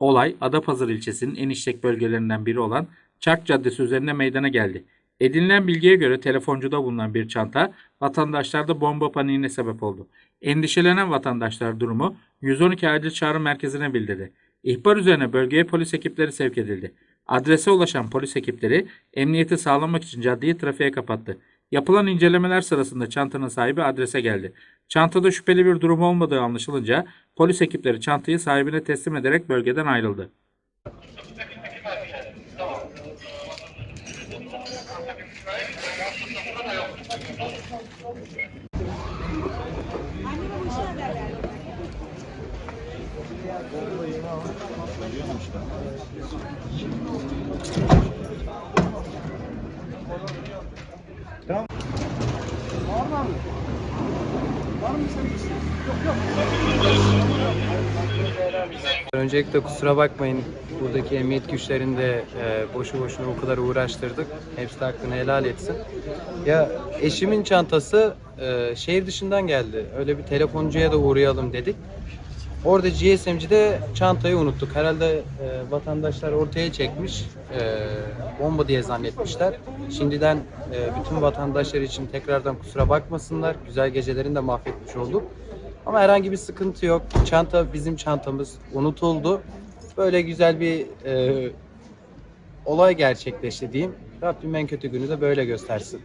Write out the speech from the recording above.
Olay Adapazarı ilçesinin en işlek bölgelerinden biri olan Çark Caddesi üzerinde meydana geldi. Edinilen bilgiye göre telefoncuda bulunan bir çanta vatandaşlarda bomba paniğine sebep oldu. Endişelenen vatandaşlar durumu 112 acil çağrı merkezine bildirdi. İhbar üzerine bölgeye polis ekipleri sevk edildi. Adrese ulaşan polis ekipleri emniyeti sağlamak için caddeyi trafiğe kapattı. Yapılan incelemeler sırasında çantanın sahibi adrese geldi. Çantada şüpheli bir durum olmadığı anlaşılınca polis ekipleri çantayı sahibine teslim ederek bölgeden ayrıldı. Öncelikle kusura bakmayın buradaki emniyet güçlerini de e, boşu boşuna o kadar uğraştırdık. Hepsi hakkını helal etsin. Ya eşimin çantası e, şehir dışından geldi. Öyle bir telefoncuya da uğrayalım dedik. Orada GSM'cide çantayı unuttuk. Herhalde e, vatandaşlar ortaya çekmiş. e, bomba diye zannetmişler. Şimdiden e, bütün vatandaşlar için tekrardan kusura bakmasınlar. Güzel gecelerini de mahvetmiş olduk. Ama herhangi bir sıkıntı yok. Çanta bizim çantamız unutuldu. Böyle güzel bir e, olay gerçekleşti diyeyim. Rabbim en kötü günü de böyle göstersin.